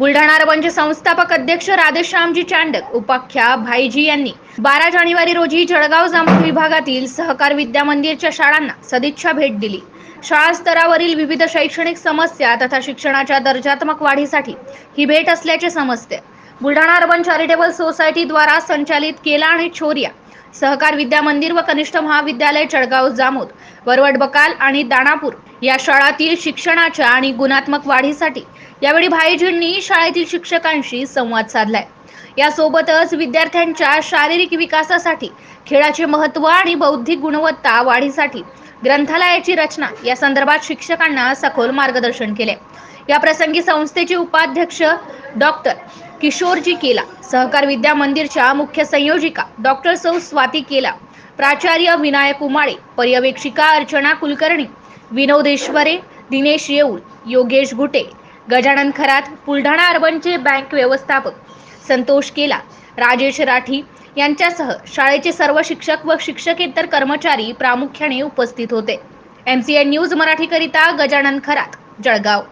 बुलढाणा अर्बनचे संस्थापक अध्यक्ष राधेश्यामजी चांडक उपाख्या भाईजी यांनी बारा जानेवारी रोजी जळगाव जामोद विभागातील सहकार विद्या मंदिरच्या शाळांना सदिच्छा भेट दिली. शाळा स्तरावरील विविध शैक्षणिक समस्या तथा शिक्षणाच्या दर्जात्मक वाढीसाठी ही भेट असल्याचे समजते. बुलढाणा अर्बन चॅरिटेबल सोसायटी द्वारा संचालित केला आणि छोरिया सहकार विद्या मंदिर व कनिष्ठ महाविद्यालय चळगाव जामोद वरवड बकाल आणि दाणापूर या शाळातील शिक्षणाच्या आणि गुणात्मक वाढीसाठी यावेळी भाईजींनी शाळेतील शिक्षकांशी संवाद साधलाय. यासोबतच विद्यार्थ्यांच्या शारीरिक विकासासाठी खेळाचे महत्त्व आणि बौद्धिक गुणवत्ता वाढीसाठी ग्रंथालयाची रचना या संदर्भात शिक्षकांना सखोल मार्गदर्शन केले. या प्रसंगी संस्थेचे उपाध्यक्ष डॉक्टर किशोरजी केला. सहकार विद्या मंदिरच्या मुख्य संयोजिका डॉक्टर सौ स्वाती केला. प्राचार्य विनायक उमाळे पर्यवेक्षिका अर्चना कुलकर्णी विनोदेश्वरे दिनेश येऊळ योगेश गुटे गजानन खरात बुलढाणा अर्बनचे बँक व्यवस्थापक संतोष केला. राजेश राठी यांच्यासह शाळेचे सर्व शिक्षक व शिक्षकेतर कर्मचारी प्रामुख्याने उपस्थित होते. एम सी एन न्यूज मराठीकरिता गजानन खरात जळगाव.